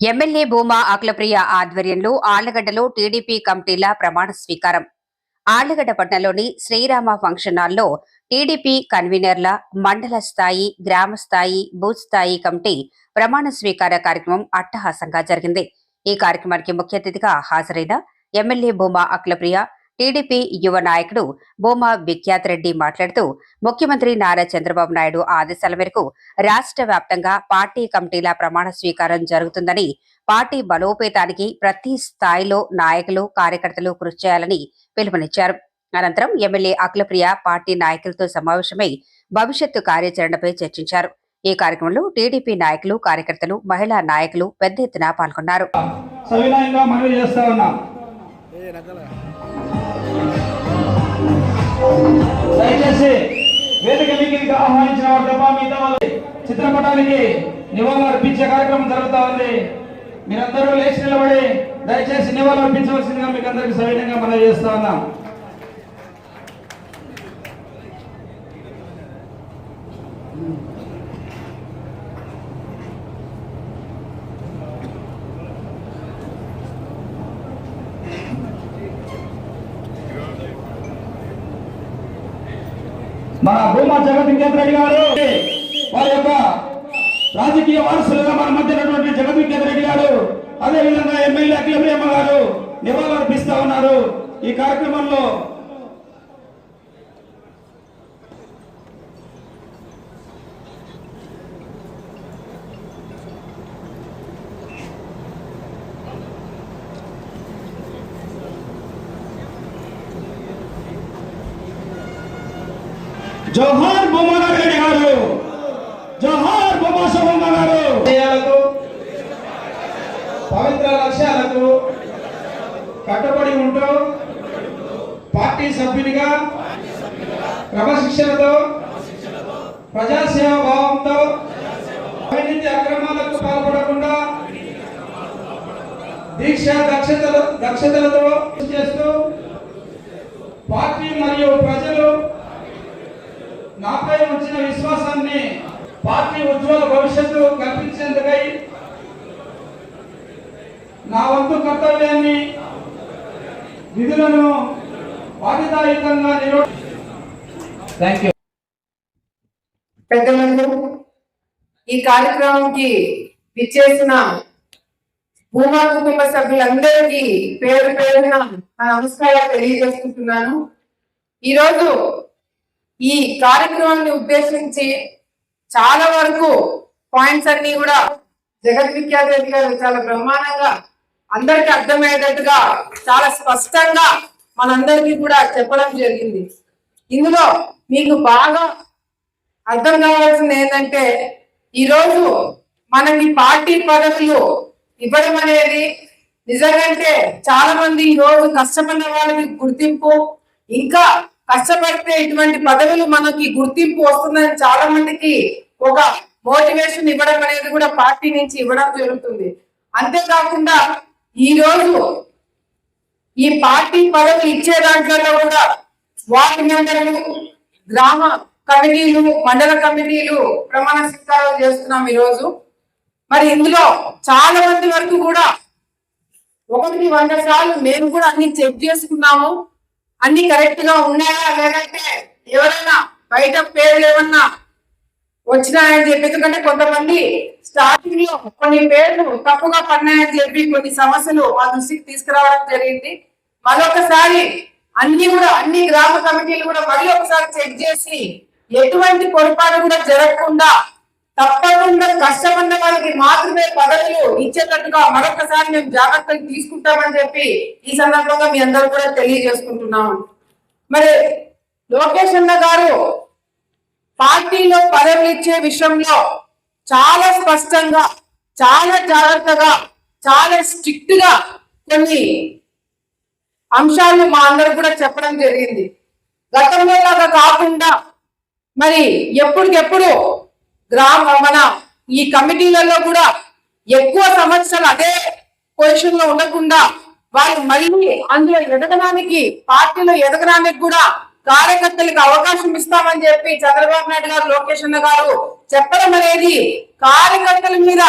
MLA Bhuma Akhilapriya ఆధ్వర్యంలో ఆళ్ళగడ్డలో TDP కమిటీల ప్రమాణ స్వీకారం. ఆళ్ళగడ్డ పట్టణంలోని శ్రీరామ ఫంక్షన్ హాల్లో టీడీపీ కన్వీనర్ల మండల స్థాయి గ్రామ స్థాయి బూత్ స్థాయి కమిటీ ప్రమాణ స్వీకార కార్యక్రమం అట్టహాసంగా జరిగింది. ఈ కార్యక్రమానికి ముఖ్య అతిథిగా హాజరైన ఎమ్మెల్యే భూమా అఖిలప్రియ టీడీపీ యువ నాయకుడు భూమా విఖ్యాత్ రెడ్డి మాట్లాడుతూ ముఖ్యమంత్రి నారా చంద్రబాబు నాయుడు ఆదేశాల మేరకు రాష్ట్ర వ్యాప్తంగా పార్టీ కమిటీల ప్రమాణ స్వీకారం జరుగుతుందని పార్టీ బలోపేతానికి ప్రతి స్థాయిలో నాయకులు కార్యకర్తలు కృషి చేయాలని పిలుపునిచ్చారు. అనంతరం ఎమ్మెల్యే అఖిలప్రియ పార్టీ నాయకులతో సమావేశమై భవిష్యత్తు కార్యాచరణపై చర్చించారు. ఈ కార్యక్రమంలో టీడీపీ నాయకులు కార్యకర్తలు మహిళా నాయకులు పెద్ద ఎత్తున పాల్గొన్నారు. దయచేసి వేదిక మీకి ఆహ్వానించిన వారు తప్ప మిగతా వాళ్ళు చిత్రపటానికి నివాళులు అర్పించే కార్యక్రమం జరుగుతా ఉంది. మీరందరూ లేచి నిలబడి దయచేసి నివాళులు అర్పించవలసిందిగా మీకు అందరికి సవినయంగా మనం చేస్తా ఉన్నాం. మన భూమా జగద్విఖ్యాత్ రెడ్డి గారు వారి యొక్క రాజకీయ వారసులుగా మన మధ్య ఉన్నటువంటి జగద్విఖ్యాత్ రెడ్డి గారు అదే విధంగా ఎమ్మెల్యే అఖిలప్రియమ్మ గారు నివాళులు అర్పిస్తా ఉన్నారు. ఈ కార్యక్రమంలో జోహార్ బొమ్మ గారు. జోహార్ భూమా శోభమ్మ గారు. పవిత్ర లక్ష్యాలకు కట్టుబడి ఉంటూ పార్టీ సభ్యునిగా క్రమశిక్షణతో ప్రజాసేవ భావంతో అవినీతి అక్రమాలకు పాల్పడకుండా దీక్ష దక్షతలు దక్షతలతో చేస్తూ పార్టీ మరియు ప్రజలు నాపై ఉంచిన విశ్వాసాన్ని పార్టీ ఉజ్వల భవిష్యత్తు కల్పించేందుకై నా వంతు కర్తవ్యాన్ని నిర్వ థ్యాంక్ యూ పెద్దలకు ఈ కార్యక్రమంకి విచ్చేసిన భూమా కుటుంబ సభ్యులందరికీ పేరు పేరున నా నమస్కారాలు తెలియజేసుకుంటున్నాను. ఈరోజు ఈ కార్యక్రమాన్ని ఉద్దేశించి చాలా వరకు పాయింట్స్ అన్ని కూడా జగత్ విఖ్యాత రెడ్డి గారు చాలా బ్రహ్మాండంగా అందరికి అర్థమయ్యేటట్టుగా చాలా స్పష్టంగా మనందరికీ కూడా చెప్పడం జరిగింది. ఇందులో మీకు బాగా అర్థం కావాల్సింది ఏంటంటే ఈరోజు మనకి పార్టీ పదవులు ఇవ్వడం అనేది నిజంగంటే చాలా మంది ఈ రోజు కష్టపడిన వాళ్ళకి గుర్తింపు ఇంకా కష్టపడితే ఇటువంటి పదవులు మనకి గుర్తింపు వస్తుందని చాలా మందికి ఒక మోటివేషన్ ఇవ్వడం అనేది కూడా పార్టీ నుంచి ఇవ్వడం జరుగుతుంది. అంతేకాకుండా ఈ రోజు ఈ పార్టీ పదవులు ఇచ్చే దాంట్లో కూడా వార్డు మెంబర్లు గ్రామ కమిటీలు మండల కమిటీలు ప్రమాణ స్వీకారం చేస్తున్నాం ఈ రోజు మరి ఇందులో చాలా మంది వరకు కూడా ఒకటి వంద సార్లు మేము కూడా అన్ని చెక్ చేసుకున్నాము. అన్ని కరెక్ట్గా ఉన్నాయా లేదంటే ఎవరైనా బయట పేర్లు ఏమన్నా వచ్చినాయని చెప్పి ఎందుకంటే కొంతమంది స్టార్టింగ్లో కొన్ని పేర్లు తప్పుగా పడినాయని చెప్పి కొన్ని సమస్యలు మా దృష్టికి తీసుకురావడం జరిగింది. మరొకసారి అన్ని కూడా అన్ని గ్రామ కమిటీలు కూడా మళ్ళీ ఒకసారి చెక్ చేసి ఎటువంటి పొరపాటు కూడా జరగకుండా తప్పకుండా కష్టపడిన వాళ్ళకి మాత్రమే పదవులు ఇచ్చేటట్టుగా మరొకసారి మేము జాగ్రత్తలు తీసుకుంటామని చెప్పి ఈ సందర్భంగా మీ అందరూ కూడా తెలియజేసుకుంటున్నాం మరి లోకేష్ అన్న గారు పార్టీలో పదవులు ఇచ్చే విషయంలో చాలా స్పష్టంగా చాలా జాగ్రత్తగా చాలా స్ట్రిక్ట్గా కొన్ని అంశాలు మా అందరు కూడా చెప్పడం జరిగింది. గతంలో లాగా కాకుండా మరి ఎప్పటికెప్పుడు గ్రామ మన ఈ కమిటీలలో కూడా ఎక్కువ సంవత్సరాలు అదే పొజిషన్లో ఉండకుండా వాళ్ళు మళ్ళీ అందులో ఎదగడానికి పార్టీలో ఎదగడానికి కూడా కార్యకర్తలకు అవకాశం ఇస్తామని చెప్పి చంద్రబాబు నాయుడు గారు లోకేష్ అన్న గారు చెప్పడం అనేది కార్యకర్తల మీద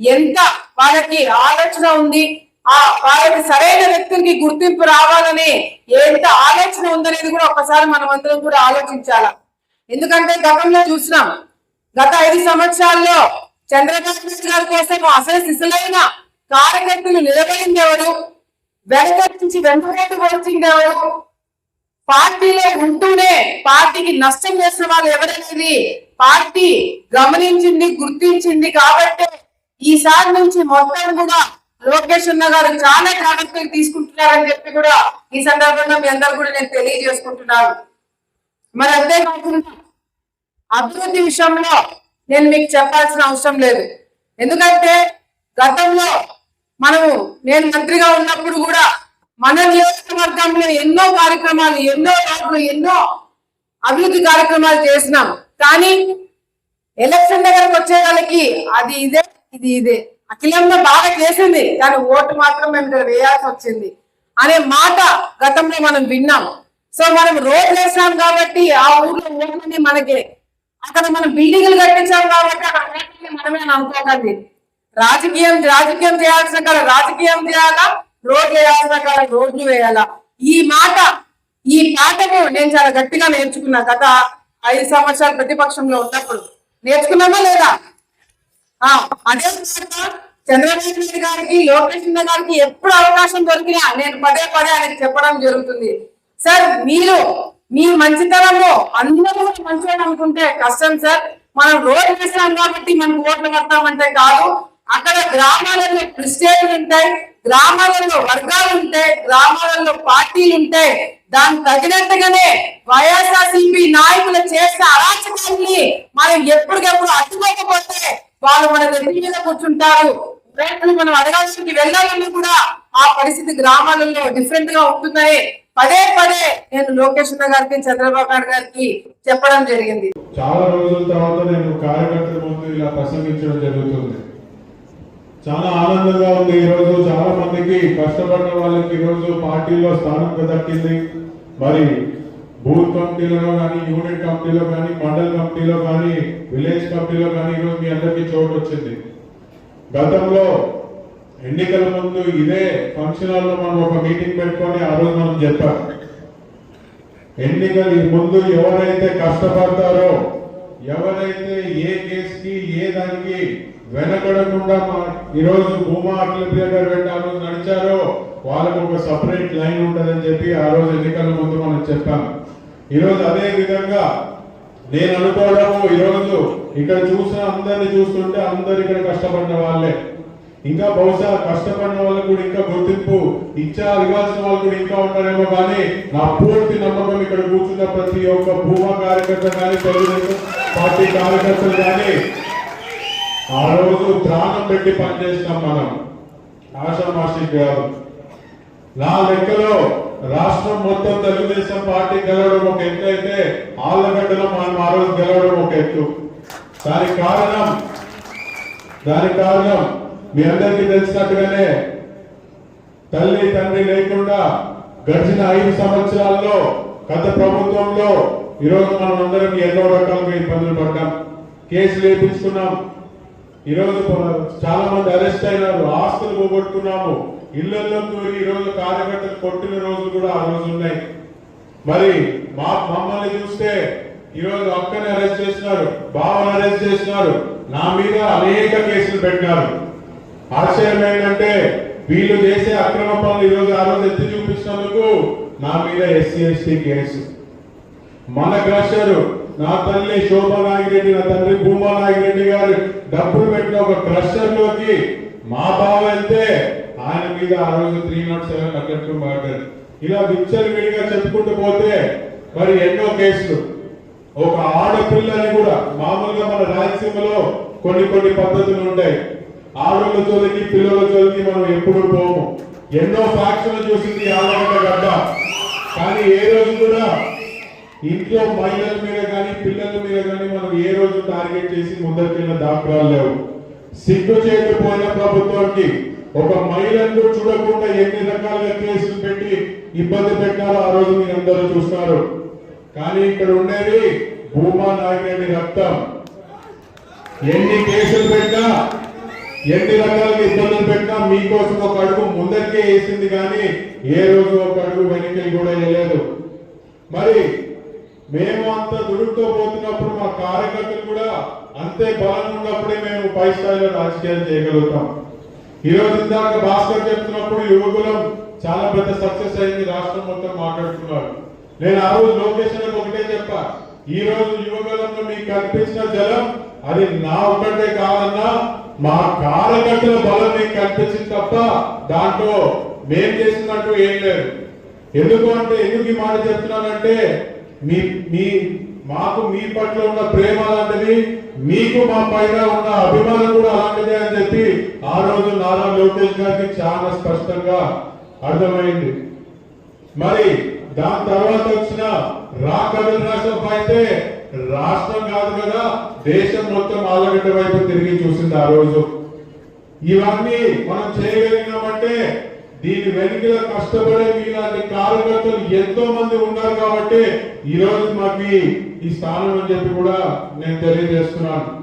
ఎంత వాళ్ళకి ఆలోచన ఉంది ఆ వాళ్ళకి సరైన వ్యక్తులకి గుర్తింపు రావాలని ఎంత ఆలోచన ఉందనేది కూడా ఒకసారి మనం అందరం కూడా ఆలోచించాల. ఎందుకంటే గతంలో చూసినాం గత ఐదు సంవత్సరాల్లో చంద్రబాబు నాయుడు గారి కోసం అసలు సిసలైన కార్యకర్తలు నిలబడింది ఎవరు వెనక నుంచి వెంటనే వచ్చింది ఎవరు పార్టీలో ఉంటూనే పార్టీకి నష్టం చేసిన వాళ్ళు ఎవరనేది పార్టీ గమనించింది గుర్తించింది కాబట్టి ఈసారి నుంచి మొత్తం కూడా లోకేష్ అన్న గారు చాలా జాగ్రత్తలు తీసుకుంటున్నారని చెప్పి కూడా ఈ సందర్భంగా మీ అందరు కూడా నేను తెలియజేసుకుంటున్నాను. మరి అంతేకాకుండా అభివృద్ధి విషయంలో నేను మీకు చెప్పాల్సిన అవసరం లేదు. ఎందుకంటే గతంలో మనము నేను మంత్రిగా ఉన్నప్పుడు కూడా మన నియోజకవర్గంలో ఎన్నో కార్యక్రమాలు ఎన్నో రోడ్లు ఎన్నో అభివృద్ధి కార్యక్రమాలు చేసినాం. కానీ ఎలక్షన్ దగ్గరకు వచ్చే వాళ్ళకి అది ఇదే ఇది ఇదే. అఖిలంలో బాగా చేసింది కానీ ఓటు మాత్రం మేము ఇక్కడ వేయాల్సి వచ్చింది అనే మాట గతంలో మనం విన్నాం. సో మనం రోడ్లు వేసాం కాబట్టి ఆ ఊర్లో ఓట్లని మనకి. అక్కడ మనం బిల్డింగ్లు కట్టించాం కాబట్టి అక్కడ మనమే అనుకోకండి రాజకీయం రాజకీయం చేయాల్సిన కాడ రాజకీయం చేయాలా? రోడ్లు వేయాల్సిన కాడ రోడ్లు వేయాలా? ఈ మాట ఈ పాటను నేను చాలా గట్టిగా నేర్చుకున్నా గత ఐదు సంవత్సరాలు ప్రతిపక్షంలో ఉన్నప్పుడు. నేర్చుకున్నామా లేదా? ఆ అదే విధంగా చంద్రబాబు నాయుడు గారికి లోకేష్ గారికి ఎప్పుడు అవకాశం దొరికినా నేను పదే పదే ఆయనకి చెప్పడం జరుగుతుంది. సార్ మీరు మీ మంచితనము అందరూ కూడా మంచిగా అనుకుంటే కష్టం సార్. మనం రోడ్ వేస్తాం కాబట్టి మనకు ఓట్లు కడతామంటే కాదు. అక్కడ గ్రామాలలో క్రిస్టియన్లు ఉంటాయి గ్రామాలలో వర్గాలు ఉంటాయి గ్రామాలలో పార్టీలు ఉంటాయి. దానికి తగినట్టుగానే వైఎస్ఆర్సీపీ నాయకులు చేసిన అరాచకాన్ని మనం ఎప్పటికప్పుడు అడ్డుకోకపోతే వాళ్ళు మన నెత్తి మీద కూర్చుంటారు. రేట్లు మనం అడగాల్సింది వెళ్ళాలని కూడా ఆ పరిస్థితి గ్రామాలలో డిఫరెంట్గా ఉంటుందని పదే పదే నేను లోకేష్ గారికి చంద్రబాబు నాయుడు గారికి చెప్పడం జరిగింది. చాలా రోజుల తర్వాత నేను కార్యకర్తల ముందు ఇలా ప్రసంగించడం జరుగుతుంది. చాలా ఆనందంగా ఉంది ఈ రోజు. చాలా మందికి కష్టపడిన వాళ్ళకి ఈ రోజు పార్టీలో స్థానం దక్కింది మరి బూత్ కమిటీలో కానీ యూనిట్ కమిటీలో కానీ మండల్ కమిటీలో కానీ విలేజ్ కమిటీలో కానీ ఈరోజు మీ అందరికీ చోటు వచ్చింది. గతంలో ఎన్నికల ముందు ఇదే ఫంక్షన్ హాల్లో మనం ఒక మీటింగ్ పెట్టుకొని ఆ రోజు మనం చెప్పాం. ఎన్నికల ముందు ఎవరైతే కష్టపడతారో ఎవరైతే ఏ కేసుకి ఏ దానికి వెనకడకుండా మా- ఈరోజు భూమా అఖిలప్రియ గారు వెంట ఆ రోజు నడిచారో వాళ్ళకు ఒక సపరేట్ లైన్ ఉంటుందని చెప్పి ఆ రోజు ఎన్నికల ముందు మనం చెప్పాం. ఈరోజు అదే విధంగా నేను అనుకోవడము ఈరోజు ఇక్కడ చూసిన అందరిని చూస్తుంటే అందరు ఇక్కడ కష్టపడిన వాళ్ళే. ఇంకా బహుశా కష్టపడిన వాళ్ళకు కూడా ఇంకా గుర్తింపు ఇచ్చా ఇవ్వాల్సిన వాళ్ళు కూడా ఇంకా ఉంటారేమో కానీ నా పూర్తి నమ్మకం ఇక్కడ కూర్చున్న ప్రతి ఒక్క భూమా కార్యకర్త కానీ తెలుగుదేశం పార్టీ కార్యకర్తలు కానీ ఆ రోజు ప్రాణం పెట్టి పనిచేసినాం మనం. ఆషామాషి గారు. నా లెక్కలో రాష్ట్రం మొత్తం తెలుగుదేశం పార్టీ గెలవడం ఒక ఎత్తు అయితే ఆళ్ళగడ్డలో మనం ఆ రోజు గెలవడం ఒక ఎత్తు. దానికి కారణం దానికి కారణం మీ అందరికీ తెలిసినట్టుగానే తల్లి తండ్రి లేకుండా గడిచిన ఐదు సంవత్సరాల్లో గత ప్రభుత్వంలో ఈరోజు మనం అందరం ఎన్నో రకాలుగా ఇబ్బందులు పడ్డాం. కేసులు వేపించుకున్నాం. ఈరోజు చాలా మంది అరెస్ట్ అయినారు. ఆస్తులు పోగొట్టుకున్నాము. ఇళ్ళలో దూరి ఈ రోజు కార్యకర్తలు కొట్టిన రోజులు కూడా ఆ రోజు ఉన్నాయి. మరి మా మమ్మల్ని చూస్తే ఈరోజు అక్కని అరెస్ట్ చేసినారు బావని అరెస్ట్ చేసినారు. నా మీద అనేక కేసులు పెట్టినారు. ఆశ్చర్యం ఏంటంటే వీళ్ళు చేసే అక్రమ పనులు ఈ రోజు ఆ రోజు ఎత్తి చూపించినందుకు నా మీద ఎస్సీ ఎస్టీ కేసు మన క్రషర్ నా తల్లి శోభా నాగిరెడ్డి నా తండ్రి భూమా నాగిరెడ్డి గారు డబ్బులు పెట్టిన ఒక క్రషర్లోకి మా బావ వెళ్తే ఆయన మీద ఆ రోజు three naught seven attempt murder. ఇలా విచ్చలు విడిగా చెప్పుకుంటూ పోతే మరి ఎన్నో కేసులు. ఒక ఆడపిల్లని కూడా మామూలుగా మన రాయలసీమలో కొన్ని కొన్ని పద్ధతులు ఉంటాయి. ఆడోళ్ళ జోలికి పిల్లల జోలికి మనం ఎప్పుడు పోము. ఎన్నో ఫ్యాక్షన్ చూసింది ఆడవాళ్ళ గడ్డ. కానీ ఏ రోజు కూడా ఇంట్లో మహిళల మీద కానీ పిల్లల మీద కానీ మనం ఏ రోజు టార్గెట్ చేసి ముందరికెళ్ళిన దాఖలాలు లేవు. సిగ్గు చేయకపోయిన ప్రభుత్వానికి ఒక మహిళను చూడకుండా ఎన్ని రకాలుగా కేసులు పెట్టి ఇబ్బంది పెట్టారో ఆ రోజు మీరు అందరూ చూస్తారు. కానీ ఇక్కడ ఉండేది భూమా నాయకుడి రక్తం. ఎన్ని కేసులు పెట్టినా ఎన్ని రకాలుగా ఇబ్బందులు పెట్టినా మీకోసం ఒక అడుగు ముందరికే వేసింది కానీ ఏ రోజు ఒక అడుగు వెనక్కి కూడా వేయలేదు. మరి మేము అంత దుడుకుతో పోతున్నప్పుడు మా కార్యకర్తలు కూడా అంతే బలం ఉన్నప్పుడే మేము పై స్థాయిలో రాజకీయాలు చేయగలుగుతాం. ఈ రోజు ఇందాక భాస్కర్ చెప్తున్నప్పుడు యువకులం చాలా పెద్ద సక్సెస్ అయింది రాష్ట్రం మొత్తం మాట్లాడుతున్నారు. నేను ఆ రోజు లోకేషన్ ఒకటే చెప్పా ఈ రోజు యువకులంలో మీకు కనిపించిన జలం అది నా ఒక్కటే కాదన్నా మా కార్యకర్తల బలం మీకు కల్పించింది తప్ప దాంట్లో మేం చేసినట్టు ఏం లేదు. ఎందుకు అంటే ఎందుకు ఈ మాట చెప్తున్నానంటే మీ మీ మాకు మీ పట్ల ఉన్న ప్రేమ అలాంటిది మీకు మా పైన ఉన్న అభిమానం కూడా అలాంటిదే అని చెప్పి ఆ రోజు నారా లోకేష్ గారికి చాలా స్పష్టంగా అర్థమైంది. మరి దాని తర్వాత వచ్చిన రా రాష్ట్రం అయితే రాష్ట్రం కాదు కదా దేశం మొత్తం ఆలగడ్డ వైపు తిరిగి చూసింది ఆ రోజు. ఇవన్నీ మనం చేయగలిగినామంటే దీని వెనుకల కష్టపడే మీలాంటి కార్యకర్తలు ఎంతో మంది ఉన్నారు కాబట్టి ఈ రోజు మాకు ఈ- ఈ స్థానం అని చెప్పి కూడా నేను తెలియజేస్తున్నాను.